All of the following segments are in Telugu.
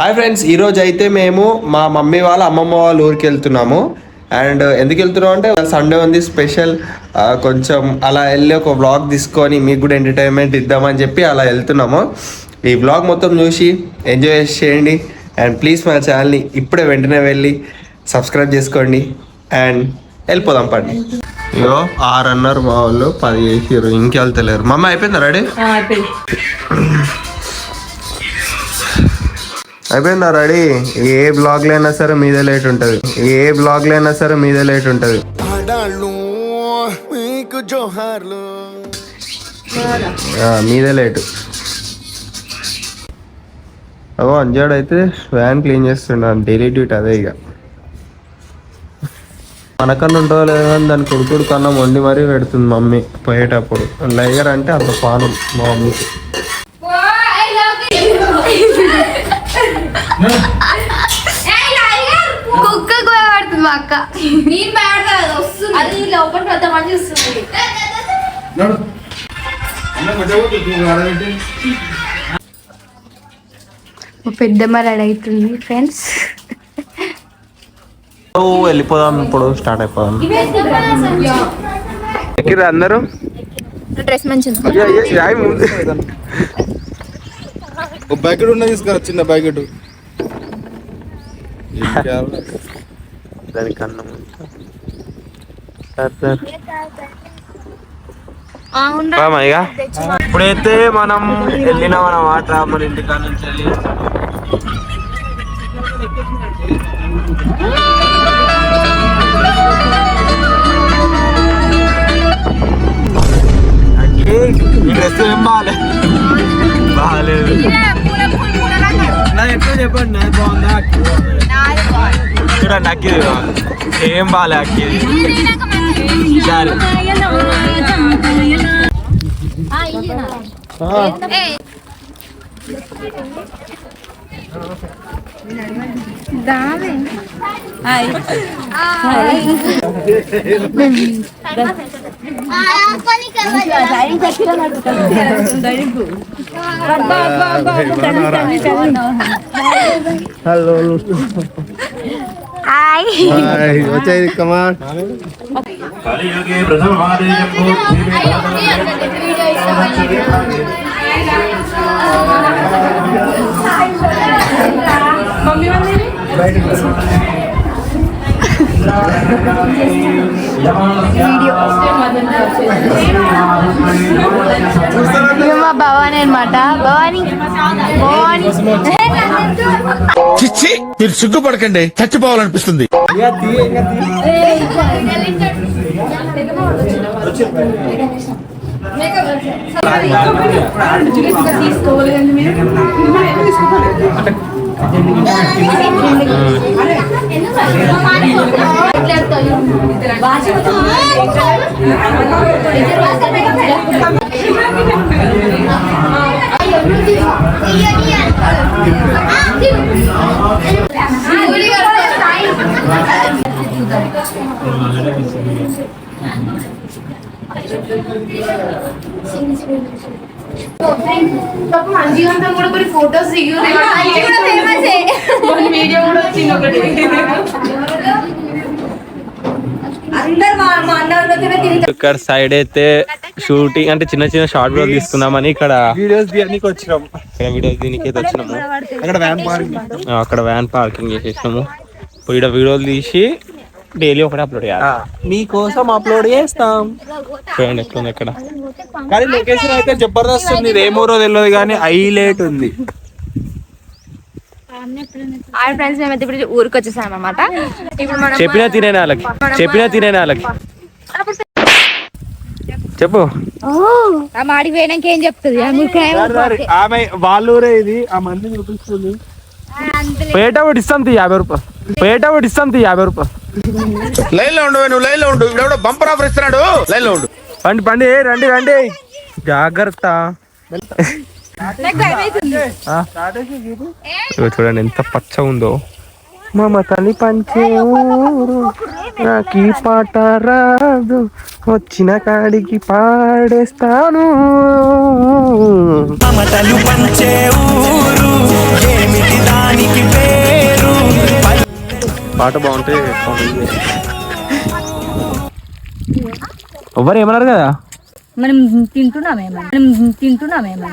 హాయ్ ఫ్రెండ్స్ ఈరోజు అయితే మేము మా మమ్మీ వాళ్ళ అమ్మమ్మ వాళ్ళ ఊరికి వెళ్తున్నాము. అండ్ ఎందుకు వెళ్తున్నాం అంటే సండే ఉంది స్పెషల్ కొంచెం అలా వెళ్ళి ఒక వ్లాగ్ తీసుకొని మీకు కూడా ఎంటర్టైన్మెంట్ ఇద్దామని చెప్పి అలా వెళ్తున్నాము. ఈ వ్లాగ్ మొత్తం చూసి ఎంజాయ్ చేయండి. అండ్ ప్లీజ్ మా ఛానల్ని ఇప్పుడే వెంటనే వెళ్ళి సబ్స్క్రైబ్ చేసుకోండి. అండ్ వెళ్ళిపోదాం పండి ఇగో ఆరు అన్నారు మా వాళ్ళు పది చేసిర్రు ఇంకెళ్తలేరు. మమ్మీ అయిపోయిందా రెడీ? అయిపోయిందా రెడీ? ఏ బ్లాగ్లో అయినా సరే మీదే లేట్ ఉంటుంది. ఏ బ్లాగ్లో అయినా సరే మీదే లేట్ ఉంటుంది. మీదే లేటు. అవో అంజాడు అయితే వ్యాన్ క్లీన్ చేస్తున్నాను డైలీ డ్యూటీ అదే ఇక. మనకన్నా ఉంటుందో లేదో దాని కొడుకుడు కన్నా వండి మరీ పెడుతుంది మమ్మీ పోయేటప్పుడు. లైగర్ అంటే అంత పానం మా మమ్మీకి. కుక్కకు భయపడుతుంది మా అక్క. నేను భయపడతాను వస్తుంది. అది లోపల పెద్ద మంచి వస్తుంది. మా పెద్దమ్మ రెడీ అవుతుంది ఫ్రెండ్స్ ఓ వెళ్ళిపోదాం ఇప్పుడు స్టార్ట్ అయిపోదాం. ఎక్కిర్రా అందరూ. డ్రెస్ మంచిది. ముందు. బకెట్ ఉన్నది తీసుకురా చిన్న బకెట్ సార్ రామా ఇక ఇప్పుడైతే మనం వెళ్ళినాం అన్నమాట మన ఇంటికాడ నుంచి వెళ్ళి. డ్రెస్ ఏం బాగాలే బాగాలేదు ఎట్లా చెప్పండి బాగుందా? చూడండి అక్కిది ఏం బాగాలే అక్కిది. సరే. Dame. Ay. Ay. Halo. Hai. Hai, baca kamar. Kali yogi bersama Hari Jepun. ఇది మా భవాని అనమాట భవాని భవాని. చిచ్చి మీరు సిగ్గుపడకండి. చచ్చిపోవాలనిపిస్తుంది. మంచిగా కూడా కొన్ని ఫొటోస్ దిగి వీడియో కూడా వచ్చింది ఒకటి. ఇక్కడ సైడ్ అయితే షూటింగ్ అంటే చిన్న చిన్న షార్ట్ వీడియో తీసుకుందామని ఇక్కడ వీడియోస్ తీయడానికి వచ్చినాం. ఇక్కడ వీడియోస్ దీనికి అయితే వచ్చినాము అక్కడ వ్యాన్ పార్కింగ్ అక్కడ వ్యాన్ పార్కింగ్ చేసేసినాము. ఇప్పుడు ఇక్కడ వీడియోలు తీసి డైలీ ఒకటి అప్లోడ్ చేయాలి. మీకోసం అప్లోడ్ చేస్తాం. చూడండి ఎట్లుంది ఇక్కడ. కానీ లొకేషన్ అయితే జబర్దస్త్ ఉంది. ఏమూరో తెలియదు కానీ హైలైట్ ఉంది. హాయ్ ఫ్రెండ్స్ మేమైతే ఇప్పుడు ఊరికి వచ్చేసాం అనమాట ఇప్పుడు మనం చెప్పినా తినే వాళ్ళకి. చెప్పినా తినే వాళ్ళకి. చెప్పు. ఆ మాడికి పోయినాక ఏం చెప్తుంది? ఆమె వాళ్ళ ఊరే ఇది. ఆ మంది చూపిస్తుంది. పేట ఒకటి ఇస్తాం తీ యాభై రూపాయలు. పేట ఒకటి ఇస్తాం తీ యాభై రూపాయలు. లైన్లో ఉండు నువ్వు లైన్లో ఉండు. ఇప్పుడు బంపర్ ఆఫర్ ఇస్తున్నాడు. లైన్లో ఉండు. పండి పండి రండి రండి. జాగ్రత్త. చూడండి ఎంత పచ్చ ఉందో. మమతని పంచే ఊరు. నాకీ పాట రాదు. వచ్చిన కాడికి పాడేస్తాను. మమతలు పంచే ఊరు ఏమిటి దానికి పాట బాగుంటే ఎవరు ఏమన్నారు కదా? మనం తింటున్నామేమో మనం తింటున్నామేమో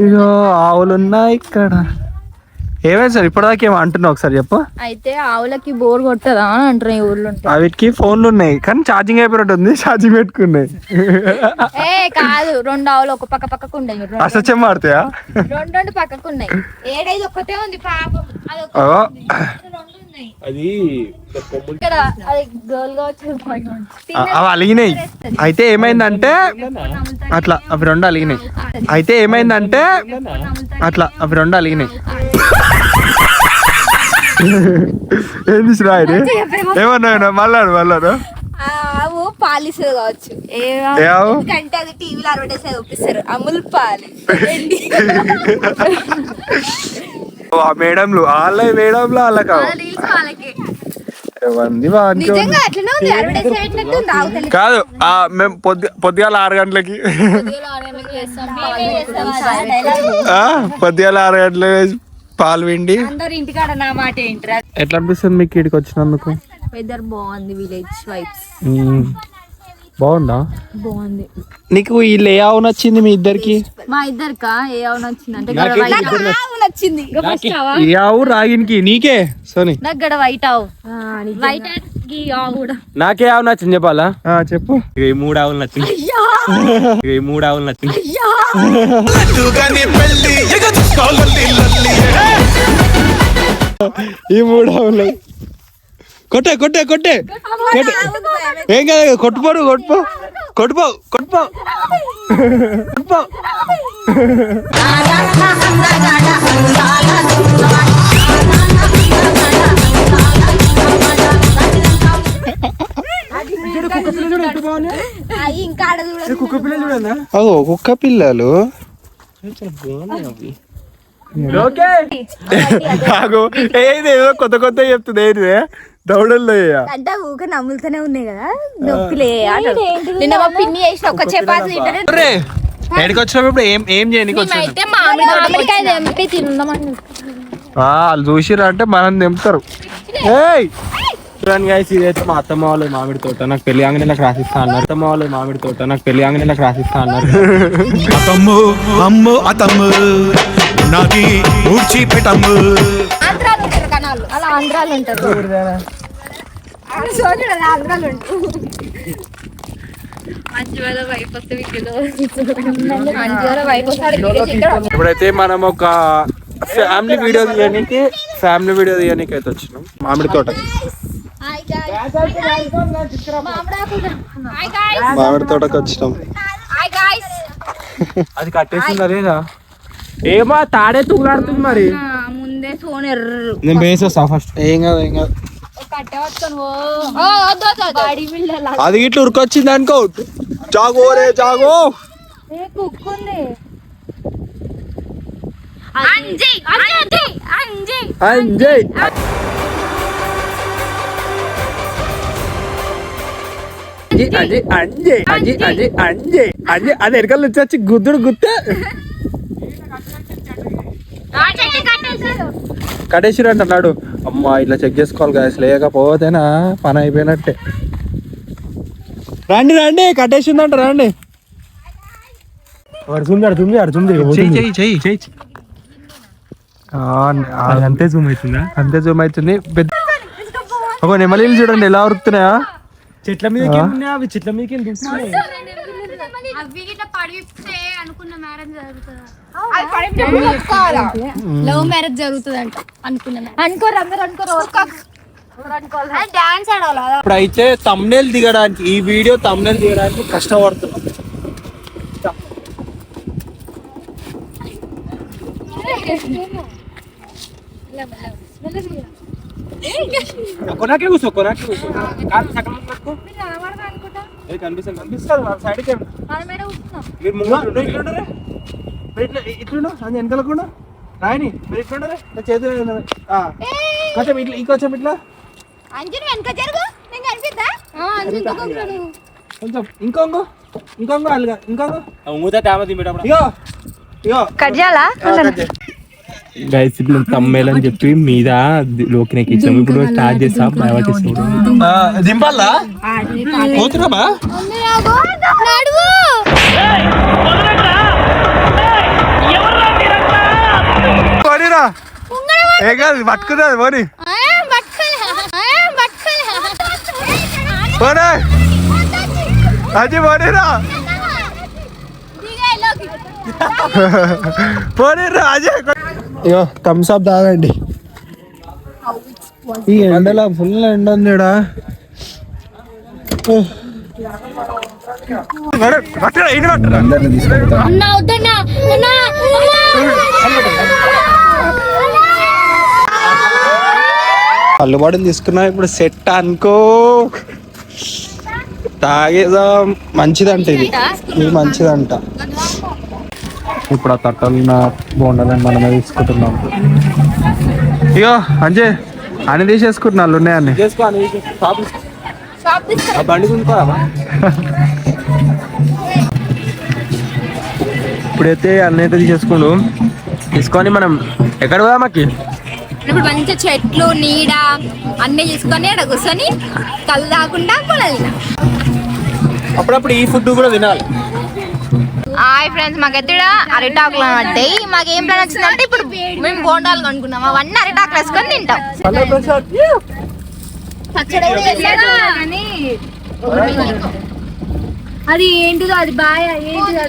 ఇగో ఆవులు ఉన్నాయి ఇక్కడ. ఏమైంది సార్ ఇప్పటిదాకా ఏమో అంటున్నావు ఒకసారి చెప్పు. అయితే ఆవులకి బోర్ కొట్టదా అని అంటారు ఈ ఊర్లో వీటికి ఫోన్లు ఉన్నాయి కానీ ఛార్జింగ్ అయిపోయినట్టు ఉంది ఛార్జింగ్ పెట్టుకున్నాయి. ఏ కాదు రెండు ఆవులు ఒక పక్క పక్కకు ఉన్నాయి రెండు. అసత్యం మారుతాయా రెండు రెండు పక్కకు ఉన్నాయి. ఏడైదు ఒక్కటే ఉంది పాపం. అది రెండు అది అవి అలిగినాయి. అయితే ఏమైందంటే అట్లా అవి రెండు అలిగినాయి. అయితే ఏమైందంటే అట్లా అవి రెండు అలిగినాయి. ఏంది శ్రాయని ఏమన్నా మళ్ళాడు మళ్ళాడు. ఆ ఆవు పాలిస్తుంది కావచ్చు. ఏ? ఏ? ఎందుకంటే అది టీవీలో అడ్వర్టైజ్ చూపిస్తారు అమూల్ పాలు. ఆ మేడంలు వాళ్ళ మేడంలు వాళ్ళ వాళ్ళకి. తెలియదు కాదు ఆ మేము పొద్దు పొద్దుగాల ఆరు గంటలకి. పొద్దుగాల ఆరు గంటలకు పాలు పిండి. ఎట్లా అనిపిస్తుంది మీకు ఇక్కడికి వచ్చినందుకు? వెదర్ బాగుంది విలేజ్ వైబ్స్ మ్మ్. బాగుందా? బాగుంది. నీకు ఈ లే ఆవు నచ్చింది మీ ఇద్దరికి? మా ఇద్దరికా? ఏ ఆవు నచ్చింది? అంటే గడ వైట్ ఆవు నచ్చింది. ఈ ఆవు? రాగినికి? నీకే సోని. నాకు గడ వైట్ ఆవు. వైట్కి ఆవు కూడా. నాకే ఆవు నచ్చింది చెప్పాలా? ఆ, చెప్పు. ఈ మూడు ఆవులు నచ్చింది. ఈ మూడు ఆవులు నచ్చింది. ఈ మూడు ఆవులు కొట్టే కొట్టే కొట్టే. కొట్టే. ఏం కాదు కొట్టుపోరు కొట్టుపో కొట్టుపో కొట్టుపో కొట్టుపో ఇంకా ఆడ చూడ అగో కుక్క పిల్లలు. ఏది ఏదో కొత్త కొత్త చెప్తుంది ఏంటి అంటే ఊక నమ్ములుతూనే ఉన్నాయి కదా నొప్పిలే నిన్న మా పిన్ని చేసిన ఒక చపాతి వచ్చినప్పుడు ఏం ఏం అయితే మామిడి తెంపి తిందామని వాళ్ళు. చూసిర్రు అంటే మనం తెంపుతారు. ఏయ్! చూడండి ఇదైతే మా అత్తమ్మ వాళ్ళ మామిడి తోట. నాకు పెళ్ళి ఆంగనే నాకు రాసిస్తా అన్నారు. అత్తమ్మ వాళ్ళ మామిడి తోట. నాకు పెళ్ళి ఆంగనే నాకు రాసిస్తా అన్నారు. అతమ్ము అమ్ము అతమ్ము నాది ఊడ్చి పెట్టమ్ము. అలా ఆంధ్రాలు ఉంటారు. ఆంధ్రాలు ఉంటారు ఇప్పుడైతే మనం ఒక ఫ్యామిలీ వీడియో తీయడానికి ఫ్యామిలీ వీడియో తీయడానికి అయితే వచ్చినాం. మామిడి తోట. హాయ్ గాయ్స్ హాయ్ గాయ్స్ మామిడి తోటకి వచ్చినాం. హాయ్ గాయ్స్ అది కట్టేసిందా లేదా? ఏమో తాడే తుగులాడుతుంది మరి. నేను ఫస్ట్ ఏం కాదు ఏం కాదు. అది ఇట్లా ఉరికొచ్చింది అనుకో. జాగో రే జాగో. కుక్కుంది. అంజి అంజి అంజి అంజయ్ అంజయ్ అంజయ్ అంజయ్ అంజయ్ అంజయ్ అంజయ్ అది ఎరకల నుంచి వచ్చి గుద్దుడు గుత్తే కట్టేసిరు అంటున్నాడు అమ్మా ఇట్లా చెక్ చేసుకోవాలి గాయస్ లేకపోతేనా పని అయిపోయినట్టే. రండి రండి కట్టేసిందంట రండి. చెయ్యి చెయ్యి చెయ్యి. అంతే జూమ్ అవుతుందా? అంతే జూమ్ అవుతుంది. పెద్ద ఒక నెమలీలు చూడండి ఎలా ఉరుకుతున్నాయా? చెట్ల మీద అవి చెట్ల మీద అవి గిట్ల పడితే అనుకున్న మ్యారేజ్ జరుగుతుందా లవ్ మ్యారేజ్ జరుగుతుంది అంట అనుకున్నా అనుకోరు అందరు అనుకోరు డాన్స్ ఆడాలి ఇప్పుడైతే తమ్నేల్ దిగడానికి ఈ వీడియో తమ్నేల్ దిగడానికి కష్టపడుతున్నాం కొనాకే కూర్చో కొనాకే కూర్చో కాలు సగం పట్టుకో. ఏ, కనిపిస్తుంది కనిపిస్తుంది వాళ్ళ సైడ్కి మీరు ముందు ఇట్లుండరే ఇట్లా ఇట్లుండు? వెనకాలకుండా రాయని మీరు చేతులు. కొంచెం ఇట్లా ఇంకొంచెం ఇట్లా. అంజన్ వెనక జరుగు నేను కనిపిద్దా? కొంచెం ఇంకొంగో ఇంకొంగో అల్లుగా ఇంకొంగో. ఉంగుతా తేమ తింపేటప్పుడు ఇగో ఇగో. కట్ చేయాలా? ఆ, కట్ చేయి. గైస్ ఇప్పుడు తమ్మేల్ అని చెప్పి మీద లోకి ఇచ్చాము ఇప్పుడు స్టార్ట్ చేస్తాం భయపట్టిస్తాం దింపాలా? పోతున్నామా పోనీరా ఏ కాదు పట్టుకుందా పోనీ. పోనీ. అజీ పోనీరా. పోనీరా అజయ్ ఇగో థమ్స్ అప్ తాగండి. ఈ ఎండలో ఫుల్ ఎండ ఉంది ఈడ. ఓ. బాటలు తీసుకున్నా ఇప్పుడు సెట్ అనుకో. తాగేదాం మంచిదంట ఇది. ఇది మంచిదంట. ఇప్పుడు ఆ తట్టలున్న బోండాలని మనమే తీసుకుంటున్నాం. ఇగో అంజే అని తీసేసుకుంటున్నాను ఉన్నాయని ఇప్పుడైతే అన్నీ అయితే తీసేసుకుండు. తీసుకొని మనం ఎక్కడ పోదామకి ఇప్పుడు మంచిగా చెట్లు నీడ అన్ని చూసుకొని అక్కడ కూర్చొని కళ్ళు తాకుండా పొలాలి అప్పుడప్పుడు ఈ ఫుడ్ కూడా తినాలి. హాయ్ ఫ్రెండ్స్ మాకైతే ఈడ అరిటాకులు పడ్డాయి మాకు ఏం ప్లాన్ వచ్చిందంటే ఇప్పుడు మేము బోండాలు కొనుక్కున్నాం. అవన్నీ అరిటాకులు వేసుకొని తింటాం? అది ఏంటిదో అది బాయ ఏంటిదో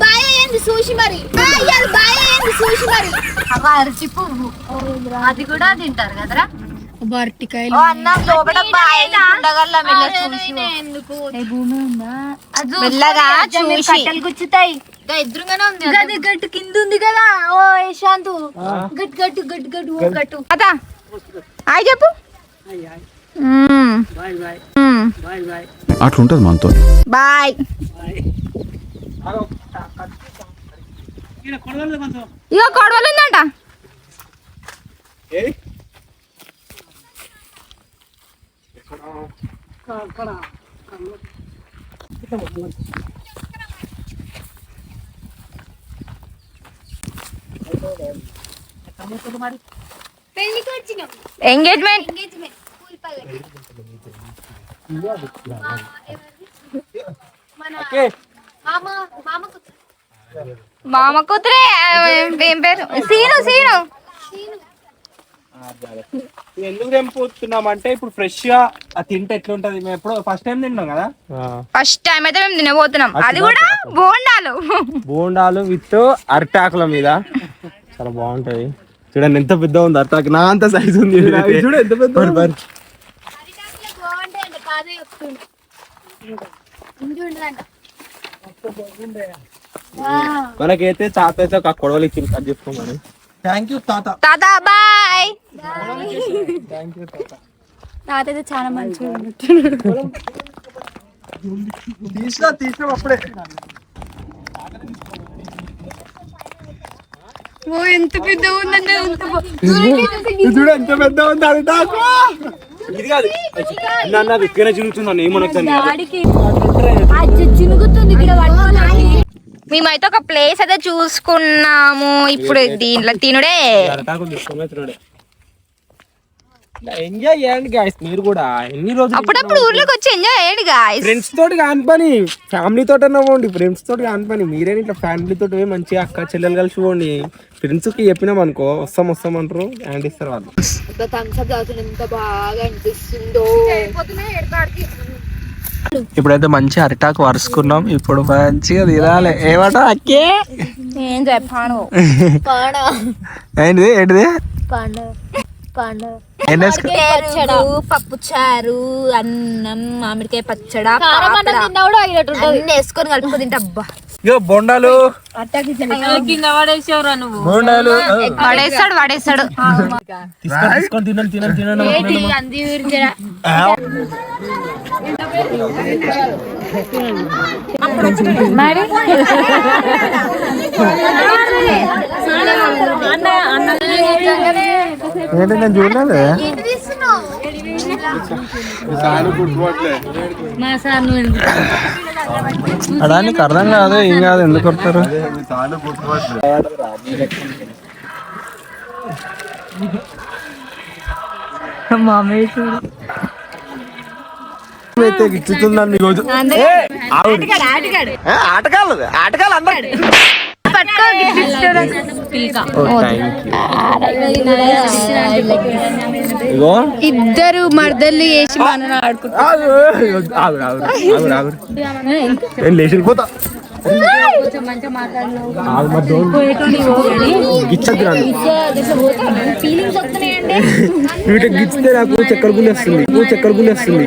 బాయ చూసి మరి అది బాయ చూసి మరి అవ అరచి పువ్వు అది కూడా తింటారు కదరా అన్న లోపల భూమి ఉందా అది మెల్లగా చూసి కట్టెలు గుచ్చుతాయి ఇంకా ఎదురుగానే ఉంది గది గట్టు కింద ఉంది కదా ఓ యశాంతు గట్టు గట్టు గట్టు గట్టు ఓ గట్టు అదా హాయ్ చెప్పు మ్మ్. మ్మ్. అట్లుంటది మనతో బాయ్ ఇగో కొడవలు ఉందంట ఎంగేజ్మెంట్ మామ కూతురే. ఏం- ఏం పేరు? సీను సీను. ఎందుకు తెంపుతున్నాం అంటే ఇప్పుడు ఫ్రెష్గా అది తింటే ఎట్లుంటది? మేము ఎప్పుడో ఫస్ట్ టైం తిన్నాం కదా? ఫస్ట్ టైం అయితే మేము తినబోతున్నాం. అది కూడా బోండాలు. బోండాలు విత్ అరిటాకుల మీద. చాలా బాగుంటది. చూడండి ఎంత పెద్ద ఉంది అరిటాకు. నా అంత సైజు ఉంది. చూడు ఎంత పెద్ద మనకైతే తాత అయితే ఒక కొడవలు ఇచ్చింది కట్ చేసుకోమని థ్యాంక్ యూ తాత. తాత బాయ్. తాత. అయితే చాలా మంచిగా తీసినా తీసినాం అప్పుడే. ఓ ఎంత పెద్ద ఇది చూడు ఎంత పెద్ద ఉంది అరిటాకు ఇది కాదు. అన్నది ఇక్కడ చిరుగుతున్నాను ఏమనొచ్చాను మేమైతే ఒక ప్లేస్ అయితే చూసుకున్నాము. ఇప్పుడు దీంట్లో తినుడే. ఎంజాయ్ చేయండి గాయస్ మీరు కూడా ఎన్ని రోజులు అప్పుడప్పుడు ఊర్లోకి వచ్చి ఎంజాయ్ చేయండి గాయస్ ఫ్రెండ్స్ తోటి కాని పని ఫ్యామిలీ తోటి పోండి ఫ్రెండ్స్ తోటి కాని పని. మీరే ఇట్లా ఫ్యామిలీ తోటి పోయి మంచిగా అక్క చెల్లెలు కలిసి పోండి. ఫ్రెండ్స్కి చెప్పినాం అనుకో వస్తాం వస్తాం అంటారు. హ్యాండ్ ఇస్తారు వాళ్ళు. ఇప్పుడైతే మంచి అరిటాకు వరుసుకున్నాం ఇప్పుడు మంచిగా తినాలి. ఏమట అక్కే? ఏం చెప్పాను? ఏంటిది? ఏంటిది? పప్పు చారు అన్నం మామిడికాయ పచ్చడా వేసుకొని తింటే అబ్బా. ఇగో బొండాలు. కింద పడేసేవరా నువ్వు? బొండాలు. వాడేస్తాడు తీసుకొని తీసుకొని తినాలి తినాలి తినాలి అంది విరిచరా ఏంటి నేను చూడలేదు మా సార్ నువ్వు ఎందుకు అడా నీకు అర్థం కాదు ఏం కాదు ఎందుకు కొడతారు అయితే గిచ్చుతుందని ఆటకాలు ఆటకాలు అందరు. ఇద్దరు మర్దలు వేసి మనం ఆడుకుంటాం ఆగు, ఆగు, వీటికి గిచ్చితే నాకు చక్కెర గుళ్ళు వస్తుంది చక్కెర గుళ్ళు వస్తుంది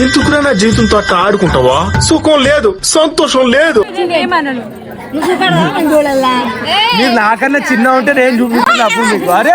ఎందుకురా నా జీవితంతో అట్లా ఆడుకుంటావా సుఖం లేదు సంతోషం లేదు మీరు నాకన్నా చిన్న ఉంటే నేను చూపిస్తున్నా అప్పుడు మీకు అరే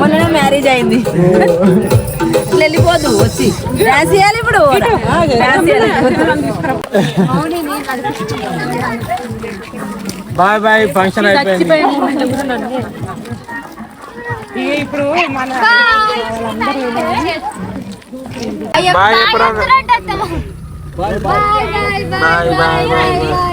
మొన్న మ్యారేజ్ అయింది. వెళ్ళిపోదు వచ్చి. డాన్స్ చేయాలి ఇప్పుడు. బాయ్ బాయ్ ఫంక్షన్ అయిపోయింది. బాయ్ ఎప్పుడు బాయ్ బాయ్ బాయ్ బాయ్.